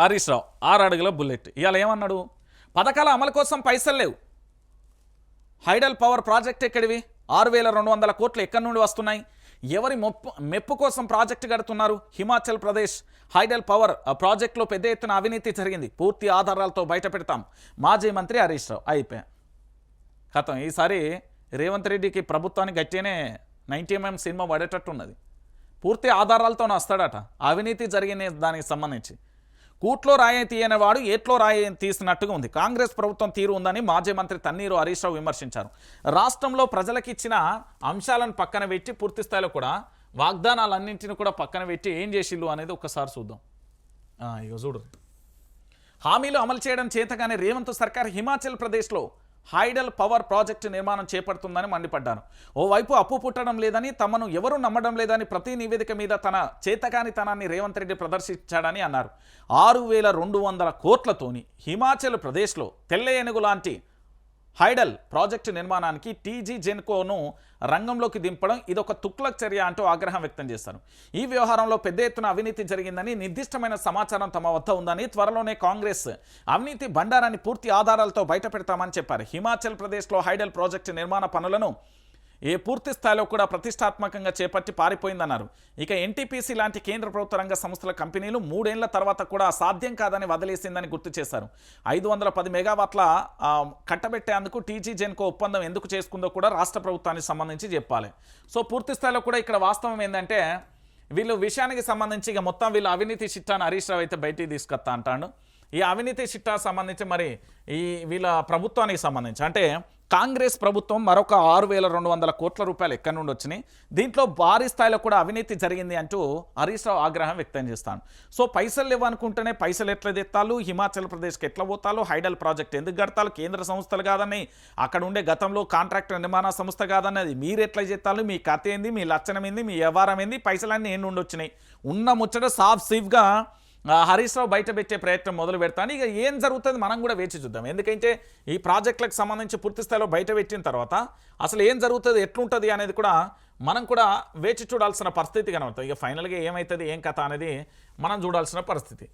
హరీష్ రావు ఆరు అడుగుల బుల్లెట్. ఇవాళ ఏమన్నాడు? పథకాల అమలు కోసం పైసలు లేవు. హైడల్ పవర్ ప్రాజెక్ట్ ఎక్కడివి? ఆరు వేల రెండు వందల కోట్లు ఎక్కడి నుండి వస్తున్నాయి? ఎవరి మొప్పు మెప్పు కోసం ప్రాజెక్టు కడుతున్నారు హిమాచల్ ప్రదేశ్. హైడల్ పవర్ ఆ ప్రాజెక్టులో పెద్ద ఎత్తున అవినీతి జరిగింది. పూర్తి ఆధారాలతో బయట పెడతాం. మాజీ మంత్రి హరీష్ రావు అయిపోయా. కథం ఈసారి రేవంత్ రెడ్డికి ప్రభుత్వానికి గట్టినే నైంటీ ఎంఎం సినిమా పడేటట్టున్నది పూర్తి ఆధారాలతోనే వస్తాడట. అవినీతి జరిగిన దానికి సంబంధించి. కూట్లో రాయి తీయని వాడు ఏట్లో రాయ తీసినట్టుగా ఉంది. కాంగ్రెస్ ప్రభుత్వం తీరు ఉందని మాజీ మంత్రి తన్నీరు హరీష్ రావు విమర్శించారు. రాష్ట్రంలో ప్రజలకు ఇచ్చిన అంశాలను పక్కన పెట్టి పూర్తి స్థాయిలో కూడా వాగ్దానాలన్నింటిని కూడా పక్కన పెట్టి ఏం చేసిల్లు అనేది ఒకసారి చూద్దాం. ఇక చూడు. హామీలు అమలు చేయడం చేతగానే రేవంత్ సర్కార్ హిమాచల్ ప్రదేశ్లో హైడల్ పవర్ ప్రాజెక్టు నిర్మాణం చేపడుతుందని మండిపడ్డారు ఓవైపు అప్పు పుట్టడం లేదని తమను ఎవరూ నమ్మడం లేదని ప్రతి నివేదిక మీద తన చేతకానితనాన్ని రేవంత్ రెడ్డి ప్రదర్శించాడని అన్నారు. ఆరు వేల రెండు వందల కోట్లతోని హిమాచల్ ప్రదేశ్లో తెల్ల ఏనుగు లాంటి హైడల్ ప్రాజెక్టు నిర్మాణానికి టీజీ జెన్కోను రంగంలోకి దింపడం ఇదొక తుక్లక్ చర్య అంటూ ఆగ్రహం వ్యక్తం చేశారు ఈ వ్యవహారంలో పెద్ద ఎత్తున అవినీతి జరిగిందని నిర్దిష్టమైన సమాచారం తమ వద్ద ఉందని త్వరలోనే కాంగ్రెస్ అవినీతి బండారాన్ని పూర్తి ఆధారాలతో బయటపెడతామని చెప్పారు. హిమాచల్ ప్రదేశ్లో హైడల్ ప్రాజెక్టు నిర్మాణ పనులను ఏ పూర్తి స్థాయిలో కూడా ప్రతిష్టాత్మకంగా చేపట్టి పారిపోయిందన్నారు. ఇక ఎన్టీపీసీ లాంటి కేంద్ర ప్రభుత్వ రంగ సంస్థల కంపెనీలు మూడేళ్ళ తర్వాత కూడా సాధ్యం కాదని వదిలేసిందని గుర్తు చేశారు. ఐదు వందల పది మెగావాట్ల కట్టబెట్టేందుకు టీజీ జెన్కో ఒప్పందం ఎందుకు చేసుకుందో కూడా రాష్ట్ర ప్రభుత్వానికి సంబంధించి చెప్పాలి. సో పూర్తి స్థాయిలో కూడా ఇక్కడ వాస్తవం ఏంటంటే వీళ్ళు విషయానికి సంబంధించి ఇక మొత్తం వీళ్ళు అవినీతి చిట్టాను హరీష్ రావు అయితే బయటికి తీసుకొస్తా అంటాడు. ఈ అవినీతి చిట్టా సంబంధించి మరి ఈ వీళ్ళ ప్రభుత్వానికి సంబంధించి. అంటే కాంగ్రెస్ ప్రభుత్వం మరొక ఆరు వేల రెండు వందల కోట్ల రూపాయలు ఎక్కడి నుండి వచ్చినాయి? దీంట్లో భారీ స్థాయిలో కూడా అవినీతి జరిగింది అంటూ హరీష్ రావు ఆగ్రహం వ్యక్తం చేస్తాను. సో పైసలు లేవనుకుంటేనే పైసలు ఎట్లా తెత్తాలు? హిమాచల్ ప్రదేశ్కి ఎట్లా పోతాలు? హైడల్ ప్రాజెక్ట్ ఎందుకు కడతాలు? కేంద్ర సంస్థలు కాదని అక్కడ ఉండే గతంలో కాంట్రాక్టర్ నిర్మాణ సంస్థ కాదన్నది మీరు ఎట్లా చేస్తాలు మీ కథ ఏంది? మీ లక్షణం ఏంది? మీ వ్యవహారం ఏంది? పైసలన్నీ ఏం నుండి వచ్చినాయి? ఉన్న ముచ్చట సాఫ్ సేఫ్గా హరీష్ రావు బయట పెట్టే ప్రయత్నం మొదలు పెడతాను. ఇక ఏం జరుగుతుంది మనం కూడా వేచి చూద్దాం. ఎందుకంటే ఈ ప్రాజెక్టులకు సంబంధించి పూర్తి స్థాయిలో బయట పెట్టిన తర్వాత అసలు ఏం జరుగుతుంది ఎట్లుంటుంది అనేది కూడా మనం కూడా వేచి చూడాల్సిన పరిస్థితి కనబడుతుంది. ఇక ఫైనల్గా ఏమవుతుంది ఏం కథ అనేది మనం చూడాల్సిన పరిస్థితి.